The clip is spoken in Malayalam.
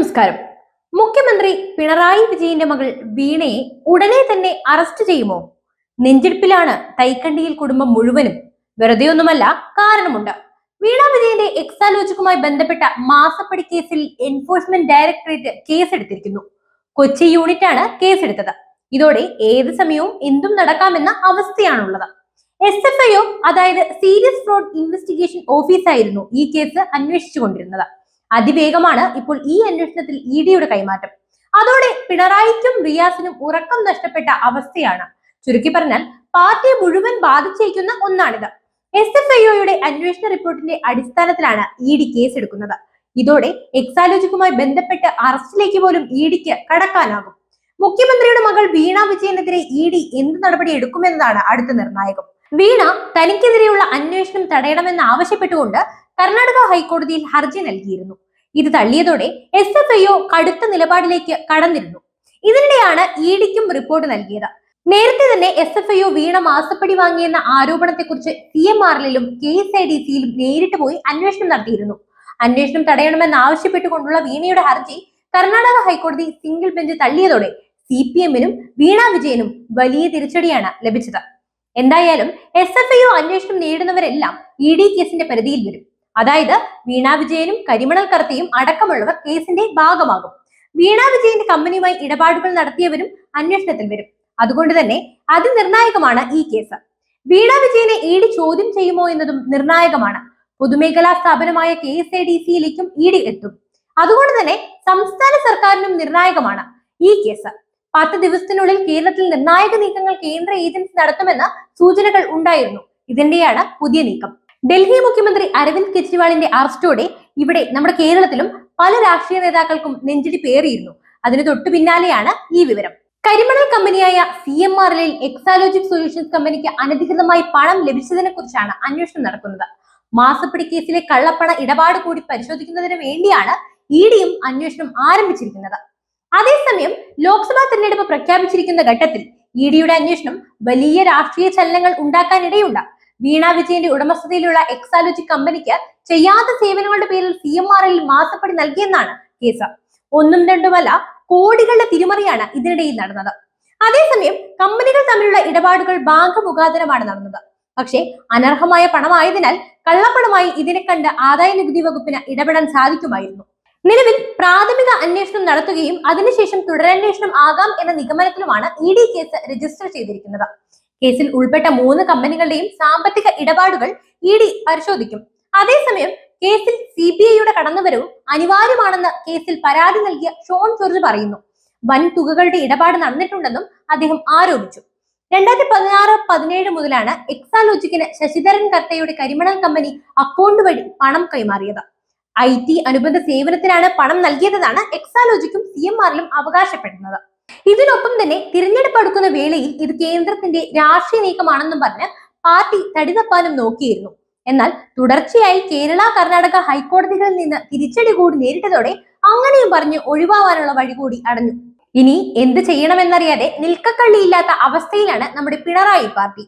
നമസ്കാരം. മുഖ്യമന്ത്രി പിണറായി വിജയന്റെ മകൾ വീണയെ ഉടനെ തന്നെ അറസ്റ്റ് ചെയ്യുമോ? നെഞ്ചെടുപ്പിലാണ് തൈക്കണ്ടിയിൽ കുടുംബം മുഴുവനും. വെറുതെയൊന്നുമല്ല കാരണമുണ്ട്. വീണ വിജയന്റെ എക്സാലോജിക്കുമായി ബന്ധപ്പെട്ട മാസപ്പടി കേസിൽ എൻഫോഴ്സ്മെന്റ് ഡയറക്ടറേറ്റ് കേസെടുത്തിരിക്കുന്നു. കൊച്ചി യൂണിറ്റാണ് കേസെടുത്തത്. ഇതോടെ ഏത് സമയവും എന്തും നടക്കാമെന്ന അവസ്ഥയാണുള്ളത്. എസ് എഫ് ഐ അതായത് സീരിയസ് ഫ്രോഡ് ഇൻവെസ്റ്റിഗേഷൻ ഓഫീസായിരുന്നു ഈ കേസ് അന്വേഷിച്ചുകൊണ്ടിരുന്നത്. അതിവേഗമാണ് ഇപ്പോൾ ഈ അന്വേഷണത്തിൽ ഇ ഡിയുടെ കൈമാറ്റം. അതോടെ പിണറായിക്കും റിയാസിനും ഉറക്കം നഷ്ടപ്പെട്ട അവസ്ഥയാണ്. ചുരുക്കി പറഞ്ഞാൽ പാർട്ടിയെ മുഴുവൻ ബാധിച്ചേക്കുന്ന ഒന്നാണിത്. എസ് എഫ് ഐഒയുടെ അന്വേഷണ റിപ്പോർട്ടിന്റെ അടിസ്ഥാനത്തിലാണ് ഇ ഡി കേസെടുക്കുന്നത്. ഇതോടെ എക്സാലോജിക്കുമായി ബന്ധപ്പെട്ട് അറസ്റ്റിലേക്ക് പോലും ഇ ഡിക്ക് കടക്കാനാകും. മുഖ്യമന്ത്രിയുടെ മകൾ വീണ വിജയനെതിരെ ഇ ഡി എന്ത് നടപടി എടുക്കുമെന്നതാണ് അടുത്ത നിർണായകം. വീണ തനിക്കെതിരെയുള്ള അന്വേഷണം തടയണമെന്ന് ആവശ്യപ്പെട്ടുകൊണ്ട് കർണാടക ഹൈക്കോടതിയിൽ ഹർജി നൽകിയിരുന്നു. ഇത് തള്ളിയതോടെ എസ് എഫ് ഐ കടുത്ത നിലപാടിലേക്ക് കടന്നിരുന്നു. ഇതിനിടെയാണ് ഇ ഡിക്കും റിപ്പോർട്ട് നൽകിയത്. നേരത്തെ തന്നെ എസ് എഫ് ഐ വീണ മാസപ്പടി വാങ്ങിയെന്ന ആരോപണത്തെക്കുറിച്ച് സി എം ആറിലും കെ എസ് ഐ ഡി സിയിലും നേരിട്ട് പോയി അന്വേഷണം നടത്തിയിരുന്നു. അന്വേഷണം തടയണമെന്ന് ആവശ്യപ്പെട്ടുകൊണ്ടുള്ള വീണയുടെ ഹർജി കർണാടക ഹൈക്കോടതി സിംഗിൾ ബെഞ്ച് തള്ളിയതോടെ സി പി എമ്മിനും വീണ വിജയനും വലിയ തിരിച്ചടിയാണ് ലഭിച്ചത്. എന്തായാലും എസ് എഫ് ഐ അന്വേഷണം നേരിടുന്നവരെല്ലാം ഇ ഡി കേസിന്റെ പരിധിയിൽ വരും. അതായത് വീണ വിജയനും കരിമണൽ കർത്തിയും അടക്കമുള്ളവർ കേസിന്റെ ഭാഗമാകും. വീണ വിജയന്റെ കമ്പനിയുമായി ഇടപാടുകൾ നടത്തിയവരും അന്വേഷണത്തിൽ വരും. അതുകൊണ്ട് തന്നെ അതിനിർണായകമാണ് ഈ കേസ്. വീണ വിജയനെ ഇ ഡി ചോദ്യം ചെയ്യുമോ എന്നതും നിർണായകമാണ്. പൊതുമേഖലാ സ്ഥാപനമായ കെ എസ് ഐ ഡി സിയിലേക്കും ഇ ഡി എത്തും. അതുകൊണ്ട് തന്നെ സംസ്ഥാന സർക്കാരിനും നിർണായകമാണ് ഈ കേസ്. പത്ത് ദിവസത്തിനുള്ളിൽ കേരളത്തിൽ നിർണായക നീക്കങ്ങൾ കേന്ദ്ര ഏജൻസി നടത്തുമെന്ന സൂചനകൾ ഉണ്ടായിരുന്നു. ഇതിന്റെയാണ് പുതിയ നീക്കം. ഡൽഹി മുഖ്യമന്ത്രി അരവിന്ദ് കെജ്രിവാളിന്റെ അറസ്റ്റോടെ ഇവിടെ നമ്മുടെ കേരളത്തിലും പല രാഷ്ട്രീയ നേതാക്കൾക്കും നെഞ്ചിടി പേറിയിരുന്നു. അതിന് തൊട്ടു പിന്നാലെയാണ് ഈ വിവരം. കരിമണൽ കമ്പനിയായ സി എം ആർ എല്ലിൽ എക്സാലോജിക് സൊല്യൂഷൻസ് കമ്പനിക്ക് അനധികൃതമായി പണം ലഭിച്ചതിനെ കുറിച്ചാണ് അന്വേഷണം നടക്കുന്നത്. മാസപ്പടി കേസിലെ കള്ളപ്പണ ഇടപാട് കൂടി പരിശോധിക്കുന്നതിന് വേണ്ടിയാണ് ഇ ഡിയും അന്വേഷണം ആരംഭിച്ചിരിക്കുന്നത്. അതേസമയം ലോക്സഭാ തെരഞ്ഞെടുപ്പ് പ്രഖ്യാപിച്ചിരിക്കുന്ന ഘട്ടത്തിൽ ഇ ഡിയുടെ അന്വേഷണം വലിയ രാഷ്ട്രീയ ചലനങ്ങൾ ഉണ്ടാക്കാനിടയുണ്ട് വീണ വിജയന്റെ ഉടമസ്ഥതയിലുള്ള എക്സാലോജി കമ്പനിക്ക് ചെയ്യാത്ത സേവനങ്ങളുടെ പേരിൽ സി എം ആർ എൽ മാസപ്പടി നൽകിയെന്നാണ് കേസ്. ഒന്നും രണ്ടുമല്ല കോടികളുടെ തിരിമറിയാണ് ഇതിനിടയിൽ നടന്നത്. അതേസമയം കമ്പനികൾ തമ്മിലുള്ള ഇടപാടുകൾ ബാങ്ക് മുഖാന്തരമാണ് നടന്നത്. പക്ഷേ അനർഹമായ പണമായതിനാൽ കള്ളപ്പണമായി ഇതിനെ കണ്ട് ആദായ നികുതി വകുപ്പിന് ഇടപെടാൻ സാധിക്കുമായിരുന്നു. നിലവിൽ പ്രാഥമിക അന്വേഷണം നടത്തുകയും അതിനുശേഷം തുടരന്വേഷണം ആകാം എന്ന നിഗമനത്തിലുമാണ് ഇ ഡി കേസ് രജിസ്റ്റർ ചെയ്തിരിക്കുന്നത്. കേസിൽ ഉൾപ്പെട്ട മൂന്ന് കമ്പനികളുടെയും സാമ്പത്തിക ഇടപാടുകൾ ഇ ഡി പരിശോധിക്കും. അതേസമയം കേസിൽ സി ബി ഐയുടെ കടന്നുവരവും അനിവാര്യമാണെന്ന് കേസിൽ പരാതി നൽകിയ ഷോൺ ജോർജ് പറയുന്നു. വൻ തുകകളുടെ ഇടപാട് നടന്നിട്ടുണ്ടെന്നും അദ്ദേഹം ആരോപിച്ചു. രണ്ടായിരത്തി പതിനാറ് പതിനേഴ് മുതലാണ് എക്സാലോജിക്കിന് ശശിധരൻ കർത്തയുടെ കരിമണൽ കമ്പനി അക്കൗണ്ട് വഴി പണം കൈമാറിയത്. ഐ ടി അനുബന്ധ സേവനത്തിനാണ് പണം നൽകിയതെന്നാണ് എക്സാലോജിക്കും സി എം ആറിലും അവകാശപ്പെടുന്നത്. ഇതിനൊപ്പം തന്നെ തിരഞ്ഞെടുപ്പ് അടുക്കുന്ന വേളയിൽ ഇത് കേന്ദ്രത്തിന്റെ രാഷ്ട്രീയ നീക്കമാണെന്നും പറഞ്ഞ് പാർട്ടി തടിതപ്പാനും നോക്കിയിരുന്നു. എന്നാൽ തുടർച്ചയായി കേരള കർണാടക ഹൈക്കോടതികളിൽ നിന്ന് തിരിച്ചടി കൂടി നേരിട്ടതോടെ അങ്ങനെയും പറഞ്ഞ് ഒഴിവാവാനുള്ള വഴി കൂടി അടഞ്ഞു. ഇനി എന്ത് ചെയ്യണമെന്നറിയാതെ നിൽക്കക്കള്ളിയില്ലാത്ത അവസ്ഥയിലാണ് നമ്മുടെ പിണറായി പാർട്ടി.